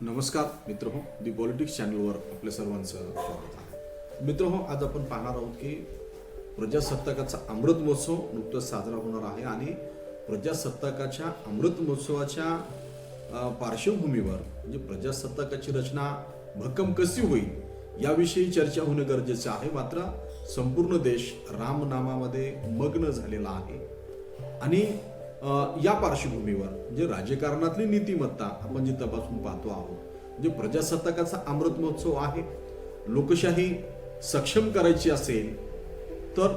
नमस्कार मित्र हो दी पॉलिटिक्स चॅनलवर आपल्या सर्वांचं स्वागत आहे. मित्र हो आज आपण पाहणार आहोत की प्रजासत्ताकाचा अमृत महोत्सव नुकतंच साजरा होणार आहे आणि प्रजासत्ताकाच्या अमृत महोत्सवाच्या पार्श्वभूमीवर म्हणजे प्रजासत्ताकाची रचना भक्कम कशी होईल याविषयी चर्चा होणं गरजेचं आहे. मात्र संपूर्ण देश रामनामामध्ये मग्न झालेला आहे. आणि या पार्श्वभूमीवर जे राजकारणातली नीतिमत्ता आपण जी तपासून पाहतो आहोत जे प्रजासत्ताकाचा अमृत महोत्सव आहे लोकशाही सक्षम करायची असेल तर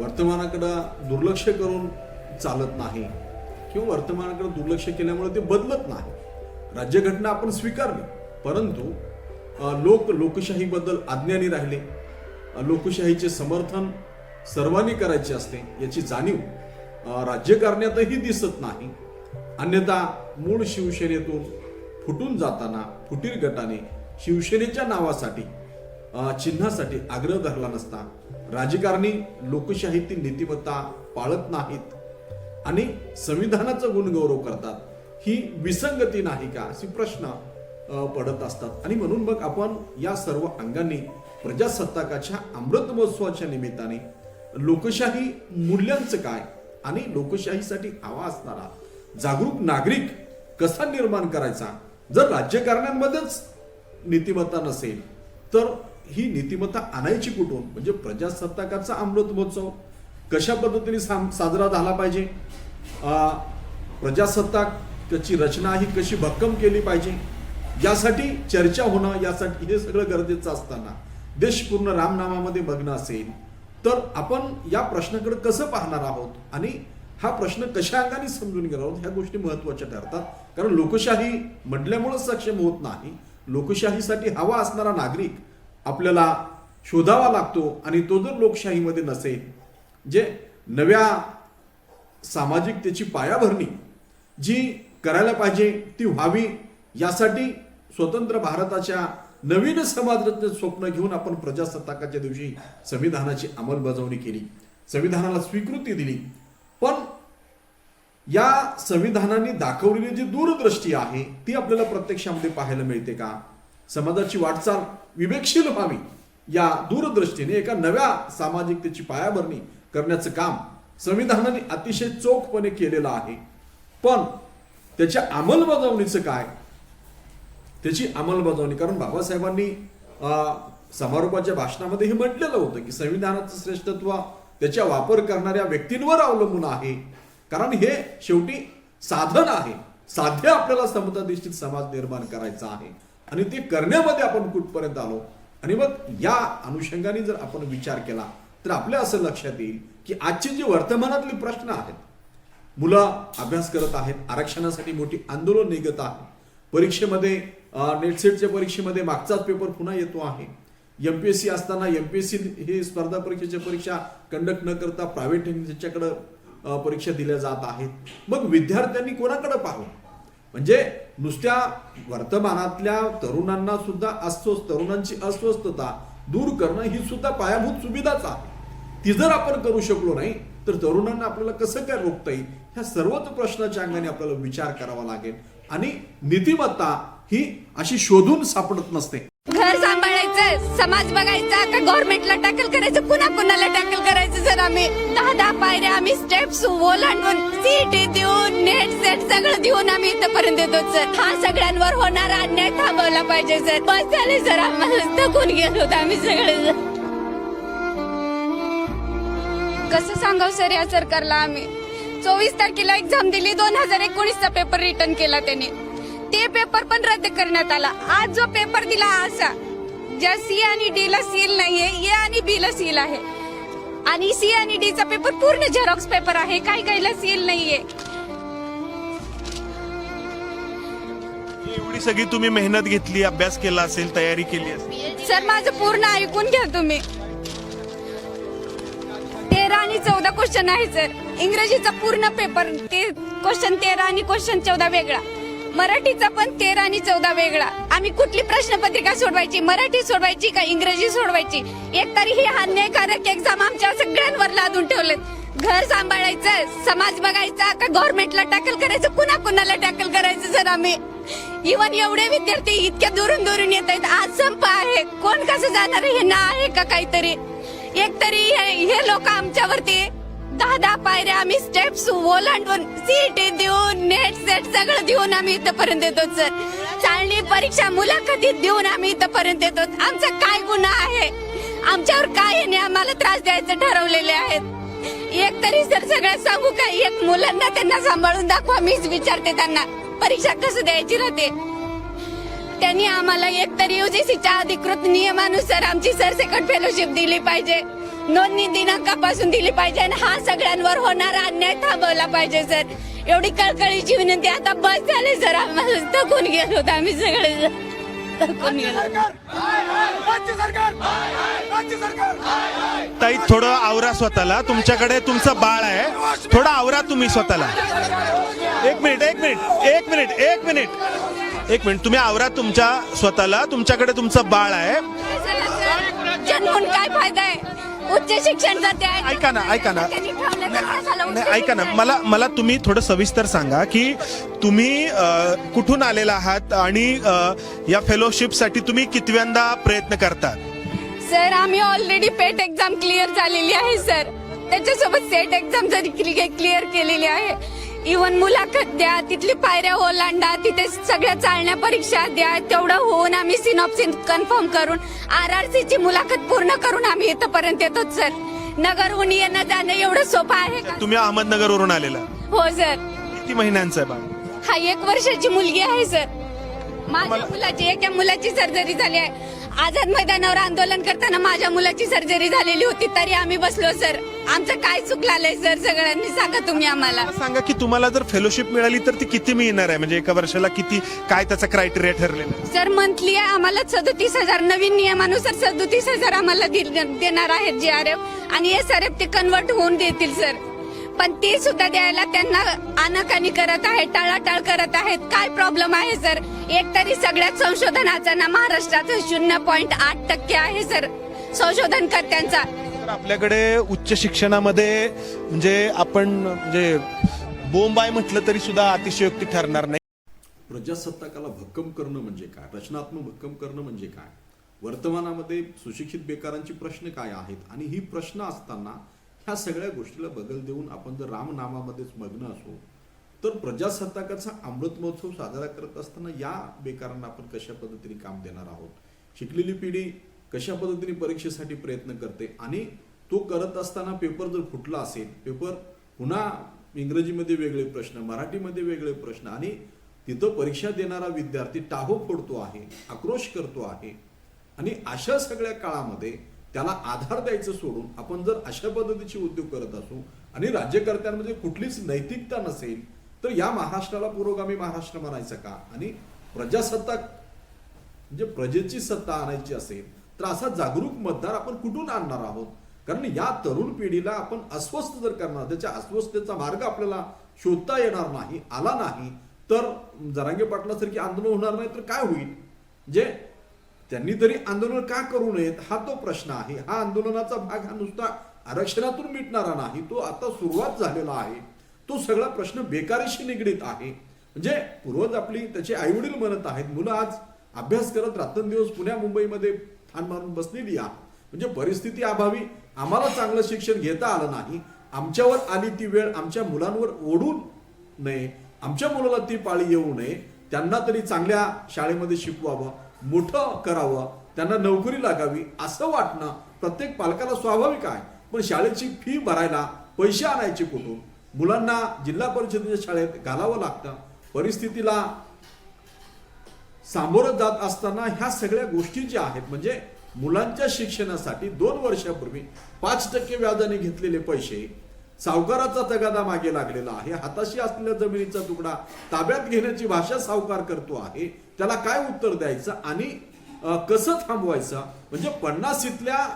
वर्तमानाकडं दुर्लक्ष करून चालत नाही किंवा वर्तमानाकडे दुर्लक्ष केल्यामुळे ते बदलत नाही. राज्यघटना आपण स्वीकारली परंतु लोक लोकशाहीबद्दल अज्ञानी राहिले लोकशाहीचे समर्थन सर्वांनी करायचे असते याची जाणीव राज्यकारण्यातही दिसत नाही. अन्यथा मूळ शिवसेनेतून फुटून जाताना फुटीर गटाने शिवसेनेच्या नावासाठी चिन्हासाठी आग्रह धरला नसता. राजकारणी लोकशाहीतील नीतिमत्ता पाळत नाहीत आणि संविधानाचा गुणगौरव करतात. ही विसंगती नाही का? असे प्रश्न पडत असतात. आणि म्हणून मग आपण या सर्व अंगांनी प्रजासत्ताकाच्या अमृत महोत्सवाच्या निमित्ताने लोकशाही मूल्यांचं काय आणि लोकशाहीसाठी हवा असणारा जागरूक नागरिक कसा निर्माण करायचा? जर राज्यकारण्यांमध्येच नीतिमत्ता नसेल तर ही नीतिमत्ता आणायची कुठून? म्हणजे प्रजासत्ताकाचा अमृत महोत्सव कशा पद्धतीने साम- साजरा झाला पाहिजे? प्रजासत्ताकाची रचना ही कशी भक्कम केली पाहिजे? यासाठी चर्चा होणं यासाठी हे सगळं गरजेचं असताना देश पूर्ण रामनामामध्ये बघणं असेल तर आपण या प्रश्नाकडे कसं पाहणार आहोत? आणि हा प्रश्न कशा अंगाने समजून घेणार आहोत? ह्या गोष्टी महत्त्वाच्या ठरतात. कारण लोकशाही म्हटल्यामुळं सक्षम होत नाही. लोकशाहीसाठी हवा असणारा नागरिक आपल्याला शोधावा लागतो आणि तो जर लोकशाहीमध्ये नसेल जे नव्या सामाजिकतेची पायाभरणी जी करायला पाहिजे ती व्हावी यासाठी स्वतंत्र भारताच्या नवीन समाजरत्न स्वप्न घेऊन आपण प्रजासत्ताकाच्या दिवशी संविधानाची अंमलबजावणी केली. संविधानाला स्वीकृती दिली. पण या संविधानाने दाखवलेली जी दूरदृष्टी आहे ती आपल्याला प्रत्यक्षामध्ये पाहायला मिळते का? समाजाची वाटचाल विवेकशील व्हावी या दूरदृष्टीने एका नव्या सामाजिकतेची पायाभरणी करण्याचं काम संविधानाने अतिशय चोखपणे केलेलं आहे. पण त्याच्या अंमलबजावणीचं काय? त्याची अंमलबजावणी कारण बाबासाहेबांनी समारोपाच्या भाषणामध्ये हे म्हटलेलं होतं की संविधानाचं श्रेष्ठत्व त्याच्या वापर करणाऱ्या व्यक्तींवर अवलंबून आहे. कारण हे शेवटी साधन आहे. साध्य आपल्याला समताधिष्ठित समाज निर्माण करायचा आहे. आणि ते करण्यामध्ये आपण कुठपर्यंत आलो? आणि मग या अनुषंगाने जर आपण विचार केला तर आपल्या असं लक्षात येईल की आजचे जे वर्तमानातले प्रश्न आहेत मुलं अभ्यास करत आहेत आरक्षणासाठी मोठी आंदोलन निघत आहे. परीक्षेमध्ये नेटसेटच्या परीक्षेमध्ये मागचाच पेपर पुन्हा येतो आहे. एमपीएससी असताना एमपीएससी हे स्पर्धा परीक्षेच्या परीक्षा कंडक्ट न करता प्रायव्हेट ह्याच्याकडे परीक्षा दिल्या जात आहेत. मग विद्यार्थ्यांनी कोणाकडे पाहावं? म्हणजे नुसत्या वर्तमानातल्या तरुणांना सुद्धा अस्वस्थ तरुणांची अस्वस्थता दूर करणं ही सुद्धा पायाभूत सुविधाच आहे. ती जर आपण करू शकलो नाही तर तरुणांना आपल्याला कसं काय रोखता येईल? ह्या सर्वच प्रश्नाच्या अंगाने आपल्याला विचार करावा लागेल. आणि नीतिमत्ता ही अशी शोधून सापडत नसते. घर सांभाळायचं समाज बघायचा का गव्हर्नमेंटला टॅकल करायचं? पुन्हा कुणाला टॅकल करायचं जर आम्ही? दहा दहा पायऱ्या आम्ही स्टेप्स ओलांडून सीटी देऊन नेट सेट सगळं देऊन आम्ही इथपर्यंत येतो सर हा सगळ्यांवर होणारा अन्याय थांबवला पाहिजे सर बस झाले सर आम्हाला थकून गेलो आम्ही सगळे कसं सांगाव सर या सरकारला आम्ही? चोवीस तारखेला एक्झाम दिली दोन हजार एकोणीसचा पेपर रिटर्न केला त्याने. ते पेपर पण रद्द करण्यात आला. आज जो पेपर दिला असा ज्या सी आणि डी ला सील नाहीये ए आणि बी ला सील आहे. आणि सी आणि डी चा पेपर पूर्ण झेरॉक्स पेपर आहे काही काहीला सील नाहीये. एवढी सगळी तुम्ही मेहनत घेतली अभ्यास केला असेल तयारी केली असेल. सर माझं पूर्ण ऐकून घ्या तुम्ही. तेरा आणि चौदा क्वेश्चन आहे. सर इंग्रजीचा पूर्ण पेपर ते क्वेश्चन तेरा आणि क्वेश्चन चौदा वेगळा. मराठीचा पण तेरा आणि चौदा वेगळा. आम्ही कुठली प्रश्नपत्रिका सोडवायची? मराठी सोडवायची का इंग्रजी सोडवायची? एक तरी ही अन्यायकारक एक्झाम आमच्या सगळ्यांवर लादून ठेवलेत. घर सांभाळायचं समाज बघायचा का गव्हर्नमेंटला टॅकल करायचं कुणा कुणाला टॅकल करायचं सर आम्ही? इवन एवढे विद्यार्थी इतक्या दुरून दुरून येत आहेत आज संप आहे. कोण कसं जाणार हे ना आहे का काहीतरी? एक तरी हे हे लोक आमच्यावरती दहा दहा पायऱ्या आम्ही स्टेप्स ओलांडून सीटी देऊन नेट सेट सगळं देऊन आम्ही इथपर्यंत येतो सर चालणी परीक्षा मुलाखतीत देऊन आम्ही इथपर्यंत येतो आमचा काय गुन्हा आहे? आमच्यावर काय याने आम्हाला त्रास द्यायचं ठरवलेले आहेत? एक तरी सर सगळ्यात सांगू का? एक मुलांना त्यांना सांभाळून दाखवा मीच विचारते त्यांना. परीक्षा कसं द्यायची राहते? त्यांनी आम्हाला एक तरी युजीसीच्या अधिकृत नियमानुसार आमची सरसेकट फेलोशिप दिली पाहिजे. नोंदणी दिनांकापासून दिली पाहिजे आणि हा सगळ्यांवर होणारा अन्याय थांबवला पाहिजे सर. एवढी कळकळीची विनंती आता बस झाली सर. आम्हाला थकून गेलो होतो आम्ही सगळे थकून गेलो. ताई थोडं आवरा स्वतःला. तुमच्याकडे तुमचं बाळ आहे. थोडं आवरा तुम्ही स्वतःला. एक मिनिट एक मिनिट एक मिनिट एक मिनिट. एक मिनिट तुम्ही आवरा तुमच्या स्वतःला. तुमच्याकडे तुमचं बाळ आहे. जन्मून काय फायदा आहे? उच्च शिक्षण जाते. ऐका ना, ऐका ना. नाही ऐका ना. मला मला तुम्ही थोडं सविस्तर सांगा की तुम्ही अ, कुठून आलेला आहात आणि अ, या फेलोशिपसाठी तुम्ही कितव्यांदा प्रयत्न करतात? सर आम्ही ऑलरेडी पेट एक्झाम क्लिअर झालेली आहे सर. त्याच्यासोबत सेट एक्झाम जरी क्लिअर केलेली आहे इवन मुलाखत द्या तिथली पायऱ्या ओलांडा तिथे सगळ्या चालण्या परीक्षा द्या तेवढं होऊन आम्ही सिनॉप्सिन कन्फर्म करून आर आर सी ची मुलाखत पूर्ण करून आम्ही इथपर्यंत येतो सर नगरहून येणं जाणं एवढं सोपं आहे का? तुम्ही अहमदनगरवरून आलेला. हो सर किती महिन्यांचं आहे बाळ हा एक वर्षाची मुलगी आहे सर माझ्या मुलाची एका मुलाची सर्जरी झाली आहे. आझाद मैदानावर आंदोलन करताना माझ्या मुलाची सर्जरी झालेली होती तरी आम्ही बसलो सर आमचं काय चुकलालंय सर? सगळ्यांनी सांगा तुम्ही आम्हाला. सांगा की तुम्हाला जर फेलोशिप मिळाली तर ती किती मिळणार आहे? म्हणजे एका वर्षाला किती काय त्याचा क्रायटेरिया ठरलेला आहे? सर मंथली आम्हाला सदोतीस हजार नवीन नियमानुसार सदोतीस हजार आम्हाला दिल- देणार आहेत जी आर एफ आणि एस आर एफ ते कन्वर्ट होऊन देतील सर. पण ते सुद्धा द्यायला त्यांना आनाकानी करत आहेत टाळाटाळ करत आहेत. काय प्रॉब्लेम आहे सर? एक तरी सगळ्यात संशोधनाचा ना महाराष्ट्रात शून्य पॉईंट आठ टक्के आहे सर. संशोधनकर्त्यांचा. तर आपल्याकडे उच्च शिक्षणामध्ये म्हणजे आपण म्हणजे बोंबाय म्हटलं तरी सुद्धा अतिशयोक्ती ठरणार नाही. प्रजासत्ताकाला भक्कम करणं म्हणजे काय? रचनात्मक भक्कम करणं म्हणजे काय? वर्तमानामध्ये सुशिक्षित बेकारांचे प्रश्न काय आहेत? आणि ही प्रश्न असताना ह्या सगळ्या गोष्टीला बगल देऊन आपण जर रामनामामध्येच मग्न असो तर प्रजासत्ताकाचा अमृत महोत्सव साजरा करत असताना या बेकारांना आपण कशा पद्धतीने काम देणार आहोत? शिकलेली पिढी कशा पद्धतीने परीक्षेसाठी प्रयत्न करते आणि तो करत असताना पेपर जर फुटला असेल पेपर पुन्हा इंग्रजीमध्ये वेगळे प्रश्न मराठीमध्ये वेगळे प्रश्न आणि तिथं परीक्षा देणारा विद्यार्थी टाहो फोडतो आहे आक्रोश करतो आहे आणि अशा सगळ्या काळामध्ये त्याला आधार द्यायचं सोडून आपण जर अशा पद्धतीचे उद्योग करत असू आणि राज्यकर्त्यांमध्ये कुठलीच नैतिकता नसेल तर या महाराष्ट्राला पुरोगामी महाराष्ट्र म्हणायचं का? आणि प्रजासत्ताक म्हणजे प्रजेची सत्ता आणायची असेल तर असा जागरूक मतदार आपण कुठून आणणार आहोत? कारण या तरुण पिढीला आपण अस्वस्थ जर करणार त्याच्या अस्वस्थतेचा मार्ग आपल्याला शोधता येणार नाही आला नाही तर जरांगे पाटलासारखी आंदोलन होणार नाही तर काय होईल? जे त्यांनी तरी आंदोलन का करू नयेत हा तो प्रश्न आहे. हा आंदोलनाचा भाग हा नुसता आरक्षणातून मिटणारा नाही तो आता सुरुवात झालेला आहे. तो सगळा प्रश्न बेकारीशी निगडीत आहे. म्हणजे पूर्वज आपली त्याचे आईवडील म्हणत आहेत मुलं आज अभ्यास करत रात्रंदिवस पुण्या मुंबईमध्ये ठाण मारून बसलेली आहात म्हणजे परिस्थिती अभावी आम्हाला चांगलं शिक्षण घेता आलं नाही. आमच्यावर आली ती वेळ आमच्या मुलांवर ओढून नये. आमच्या मुलाला ती पाळी येऊ नये. त्यांना तरी चांगल्या शाळेमध्ये शिकवावं मोठं करावं. त्यांना नोकरी लागावी असं वाटणं प्रत्येक पालकाला स्वाभाविक आहे. पण शाळेची फी भरायला पैसे आणायचे कुठून? मुलांना जिल्हा परिषदेच्या शाळेत घालावं लागतं. परिस्थितीला सामोरं जात असताना ह्या सगळ्या गोष्टी ज्या आहेत म्हणजे मुलांच्या शिक्षणासाठी दोन वर्षापूर्वी पाच टक्के व्याजाने घेतलेले पैसे सावकाराचा तगादा मागे लागलेला आहे. हाताशी असलेल्या जमिनीचा तुकडा ताब्यात घेण्याची भाषा सावकार करतो आहे. त्याला काय उत्तर द्यायचं आणि कसं थांबवायचं? म्हणजे पन्नासीतल्या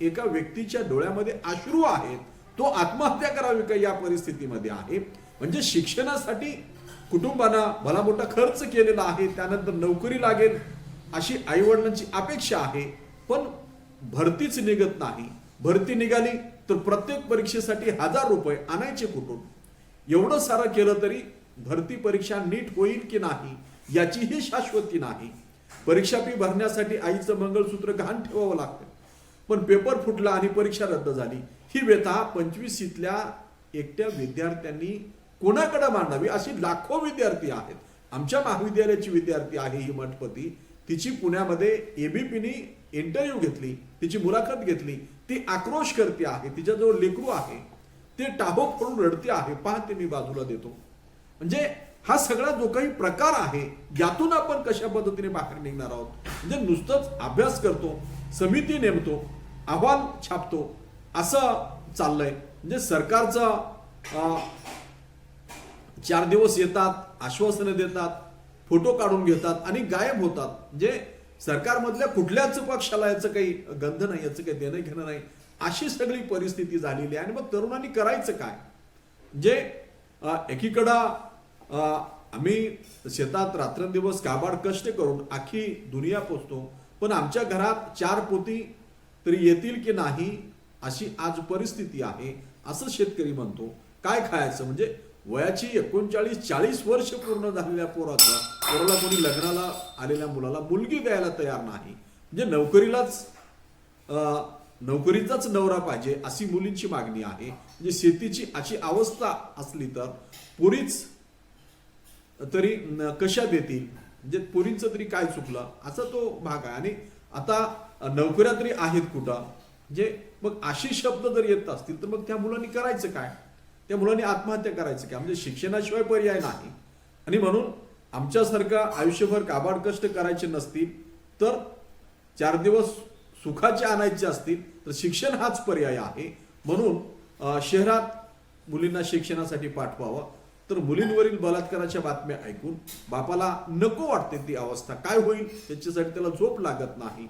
एका व्यक्तीच्या डोळ्यामध्ये अश्रू आहेत तो आत्महत्या करावी का या परिस्थितीमध्ये आहे? म्हणजे शिक्षणासाठी कुटुंबाना भला मोठा खर्च केलेला आहे त्यानंतर नोकरी लागेल अशी आईवडिलांची अपेक्षा आहे पण भरतीच निघत नाही. भरती निघाली तर प्रत्येक परीक्षेसाठी हजार रुपये आणायचे कुठून? एवढं सारं केलं तरी भरती परीक्षा नीट होईल की नाही याचीही शाश्वती नाही. परीक्षा फी भरण्यासाठी आईचं मंगळसूत्र घाण ठेवावं लागतं. पण पेपर फुटला आणि परीक्षा रद्द झाली. ही व्यथा पंचवीसीतल्या एकट्या विद्यार्थ्यांनी कोणाकडे मांडावी अशी लाखो विद्यार्थी आहेत. आमच्या महाविद्यालयाची विद्यार्थी आहे ही मठपती. तिची पुण्यामध्ये एबीपीनी इंटरव्ह्यू घेतली तिची मुलाखत घेतली ती आक्रोश करते आहे तिच्याजवळ लेकरू आहे. ते टाहो करून रडते आहे पाहते मी बाजूला देतो. म्हणजे हा सगळा जो काही प्रकार आहे यातून आपण कशा पद्धतीने बाहेर निघणार आहोत? म्हणजे नुसतंच अभ्यास करतो समिती नेमतो अहवाल छापतो असं चाललंय. म्हणजे सरकारचं अं, चार दिवस येतात आश्वासनं देतात फोटो काढून घेतात आणि गायब होतात. जे सरकारमधल्या कुठल्याच पक्षाला याचं काही गंध नाही याचं काही देणं घेणं नाही. अशी सगळी परिस्थिती झालेली आहे. आणि मग तरुणांनी करायचं काय? जे एकीकडं आम्ही शेतात रात्रंदिवस काबाड कष्ट करून आखी दुनिया पोचतो पण आमच्या घरात चार पोती तरी येतील की नाही अशी आज परिस्थिती आहे असं शेतकरी म्हणतो. काय खायचं? म्हणजे वयाची एकोणचाळीस चाळीस वर्ष पूर्ण झालेल्या पोराचा पोराला कोणी लग्नाला आलेल्या मुलाला मुलगी द्यायला तयार नाही. म्हणजे नोकरीलाच नोकरीचाच नवरा पाहिजे अशी मुलींची मागणी आहे. म्हणजे शेतीची अशी अवस्था असली तर पुरीच तरी कशा देतील? म्हणजे पुरींचं तरी काय चुकलं? असा तो भाग आहे. आणि आता नोकऱ्या तरी आहेत कुठं? म्हणजे मग अशी शब्द जर येत असतील तर मग त्या मुलांनी करायचं काय? त्या मुलांनी आत्महत्या करायचं की म्हणजे शिक्षणाशिवाय पर्याय नाही. आणि म्हणून आमच्यासारखं आयुष्यभर काबाड कष्ट करायचे नसतील तर चार दिवस सुखाचे आणायचे असतील तर शिक्षण हाच पर्याय आहे. म्हणून शहरात मुलींना शिक्षणासाठी पाठवावं. तर मुलींवरील बलात्काराच्या बातम्या ऐकून बापाला नको वाटते ती अवस्था. काय होईल? त्याच्यासाठी त्याला झोप लागत नाही.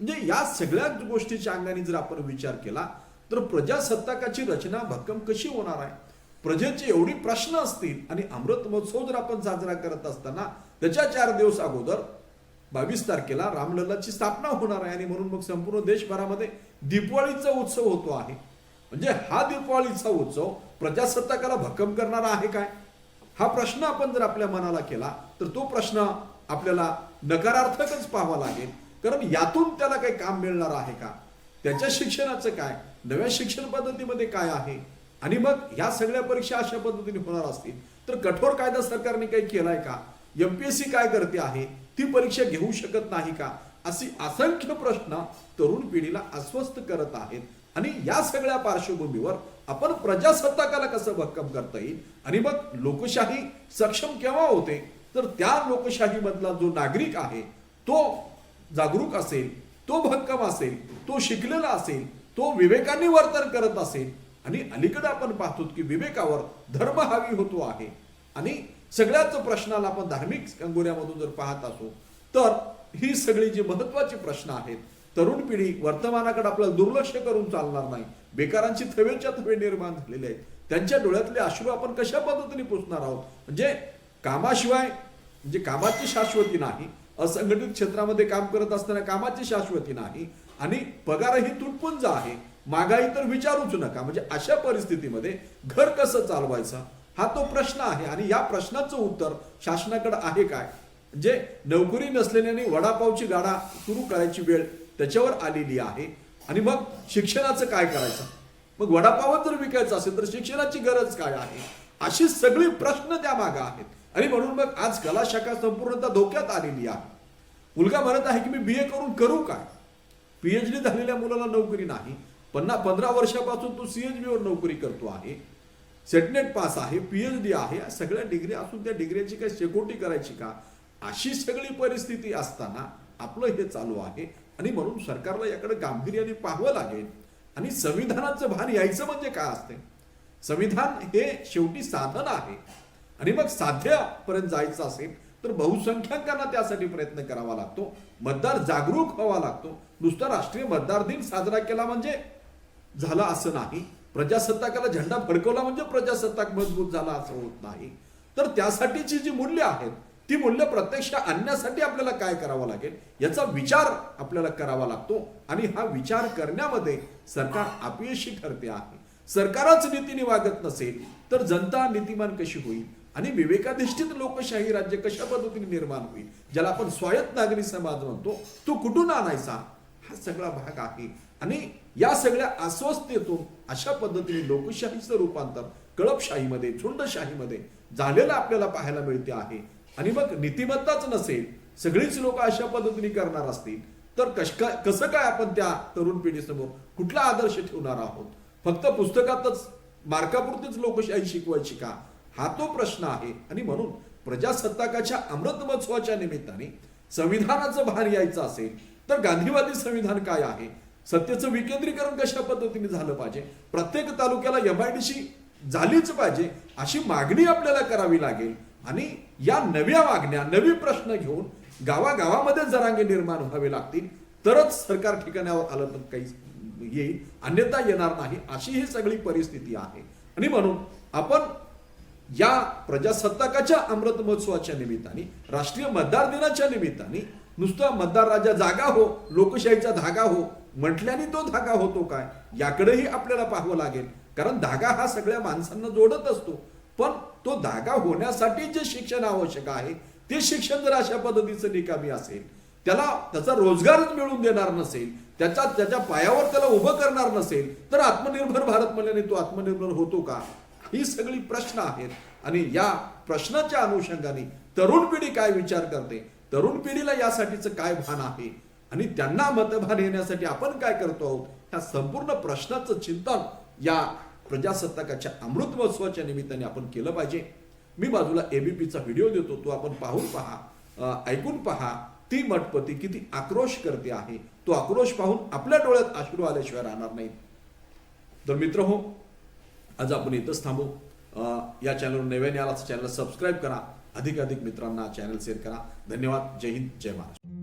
म्हणजे या सगळ्या गोष्टीच्या अंगाने जर आपण विचार केला तर प्रजासत्ताकाची रचना भक्कम कशी होणार आहे? प्रजेचे एवढी प्रश्न असतील आणि अमृत महोत्सव जर आपण साजरा करत असताना त्याच्या चार दिवस अगोदर बावीस तारखेला रामलल्लाची स्थापना होणार आहे आणि म्हणून मग संपूर्ण देशभरामध्ये दीपवाळीचा उत्सव होतो आहे. म्हणजे हा दीपवाळीचा उत्सव प्रजासत्ताकाला भक्कम करणारा आहे काय? हा प्रश्न आपण जर आपल्या मनाला केला तर तो प्रश्न आपल्याला नकारार्थकच पाहावा लागेल. कारण यातून त्याला काही काम मिळणार आहे का? त्याच्या शिक्षणाचं काय? नव्या शिक्षण पद्धतीमध्ये काय आहे? आणि मग ह्या सगळ्या परीक्षा अशा पद्धतीने होणार असतील. तर कठोर कायदा सरकारने काही केलाय का? एमपीएससी काय करते आहे? ती परीक्षा घेऊ शकत नाही का? अशी असंख्य प्रश्न तरुण पिढीला अस्वस्थ करत आहेत. आणि या सगळ्या पार्श्वभूमीवर आपण प्रजासत्ताकाला कसं भक्कम करता येईल? आणि मग लोकशाही सक्षम केव्हा होते? तर त्या लोकशाही मधला जो नागरिक आहे तो जागरूक असेल तो भक्कम असेल तो शिकलेला असेल तो विवेकाने वर्तन करत असेल आणि अलीकडे आपण पाहतो की विवेकावर धर्म हावी होतो आहे. आणि सगळ्याच प्रश्नाला आपण धार्मिक कंगोऱ्यामधून जर पाहत असो तर ही सगळी जी महत्वाची प्रश्न आहेत तरुण पिढी वर्तमानाकडे आपल्याला दुर्लक्ष करून चालणार नाही. बेकारांची थवेच्या थवे निर्माण झालेले आहेत. त्यांच्या डोळ्यातले अश्रू आपण कशा पद्धतीने पुसणार आहोत? म्हणजे कामाशिवाय म्हणजे कामाची शाश्वती नाही असंघटित क्षेत्रामध्ये काम करत असताना कामाची शाश्वती नाही आणि पगारही तुटपुंज आहे मागाई तर विचारूच नका. म्हणजे अशा परिस्थितीमध्ये घर कसं चालवायचं? हा तो प्रश्न आहे. आणि या प्रश्नाचं उत्तर शासनाकडे आहे काय? जे नोकरी नसलेल्याने वडापावची गाडा सुरू करायची वेळ त्याच्यावर आलेली आहे. आणि मग शिक्षणाचं काय करायचं? मग वडापावच जर विकायचं असेल तर शिक्षणाची गरज काय आहे? अशी सगळी प्रश्न त्या मागे आहेत. आणि म्हणून मग आज कला शाखा संपूर्णतः धोक्यात आलेली आहे. मुलगा म्हणत आहे की मी बी ए करून करू काय? पीएचडी झालेल्या मुलाला नोकरी नाही. पन्ना पंधरा वर्षापासून तो एच वर नोकरी करतो आहे. सेटनेट पास आहे पीएचडी आहे. सगळ्या डिग्री असून त्या डिग्रीची काय शेकोटी करायची का? अशी सगळी परिस्थिती असताना आपलं हे चालू आहे. आणि म्हणून सरकारला याकडे गांभीर्याने पाहावं लागेल. आणि संविधानाचं भान यायचं म्हणजे काय असते? संविधान हे शेवटी साधन आहे. आणि मग साध्यापर्यंत जायचं असेल तर बहुसंख्याकांना त्यासाठी प्रयत्न करावा लागतो. मतदार जागरूक व्हावा लागतो. नुसता राष्ट्रीय मतदार दिन साजरा केला म्हणजे झालं असं नाही. प्रजासत्ताकाला झेंडा फडकवला म्हणजे प्रजासत्ताक मजबूत झाला असं होत नाही. तर त्यासाठीची जी मूल्य आहेत ती मूल्य प्रत्यक्ष आणण्यासाठी आपल्याला काय करावं लागेल याचा विचार आपल्याला करावा लागतो. आणि हा विचार करण्यामध्ये सरकार अपयशी ठरते आहे. सरकारच नीतीने वागत नसेल तर जनता नीतिमान कशी होईल? आणि विवेकाधिष्ठित लोकशाही राज्य कशा पद्धतीने निर्माण होईल ज्याला आपण स्वायत्त नागरी समाज म्हणतो तो कुठून आणायचा? हा सगळा भाग आहे. आणि या सगळ्या अस्वस्थतेतून अशा पद्धतीने लोकशाहीचं रूपांतर कळपशाहीमध्ये झुंडशाहीमध्ये झालेलं आपल्याला पाहायला मिळते आहे. आणि मग नीतिमत्ताच नसेल सगळीच लोक अशा पद्धतीने करणार असतील तर कश काय- कसं काय आपण त्या तरुण पिढीसमोर कुठला आदर्श ठेवणार आहोत? फक्त पुस्तकातच मार्कापुरतीच लोकशाही शिकवायची का? हा तो प्रश्न आहे. आणि म्हणून प्रजासत्ताकाच्या अमृत महोत्सवाच्या निमित्ताने संविधानाचं भार यायचं असेल तर गांधीवादी संविधान काय आहे? सत्तेचं विकेंद्रीकरण कशा पद्धतीने झालं पाहिजे? प्रत्येक तालुक्याला एमआयडीसी झालीच पाहिजे अशी मागणी आपल्याला करावी लागेल. आणि या नव्या मागण्या नवी प्रश्न घेऊन गावागावामध्ये जरांगे निर्माण व्हावे लागतील. तरच सरकार ठिकाणावर आलं तर काही येईल अन्यथा येणार नाही अशी ही सगळी परिस्थिती आहे. आणि म्हणून आपण या प्रजासत्ताकाच्या अमृत महोत्सवाच्या निमित्ताने राष्ट्रीय मतदार दिनाच्या निमित्ताने नुसता मतदार राजा जागा हो लोकशाहीचा धागा हो म्हटल्याने तो धागा होतो काय? याकडेही आपल्याला पाहावं लागेल. कारण धागा हा सगळ्या माणसांना जोडत असतो. पण तो धागा होण्यासाठी जे शिक्षण आवश्यक आहे ते शिक्षण जर अशा पद्धतीचं निकामी असेल त्याला त्याचा रोजगारच मिळवून देणार नसेल त्याच्या त्याच्या पायावर त्याला उभं करणार नसेल तर आत्मनिर्भर भारत म्हणल्याने तो आत्मनिर्भर होतो का? ही सगळी प्रश्न आहेत. आणि या प्रश्नाच्या अनुषंगाने तरुण पिढी काय विचार करते? तरुण पिढीला यासाठीचं काय भान आहे? आणि त्यांना मतभान येण्यासाठी आपण काय करतो आहोत? ह्या संपूर्ण प्रश्नाचं चिंतन या प्रजासत्ताकाच्या अमृत महोत्सवाच्या निमित्ताने आपण केलं पाहिजे. मी बाजूला एबीपीचा व्हिडिओ देतो तो आपण पाहून पहा. ऐकून पहा. ती मठपती किती आक्रोश करते आहे. तो आक्रोश पाहून आपल्या डोळ्यात अश्रू आल्याशिवाय राहणार नाहीत. तर मित्र हो आज आपण इथंच थांबू. अं, या चॅनलवर नव्याने आला चॅनल सबस्क्राईब करा. अधिकाधिक मित्रांना चॅनल शेअर करा. धन्यवाद. जय हिंद. जय महाराष्ट्र.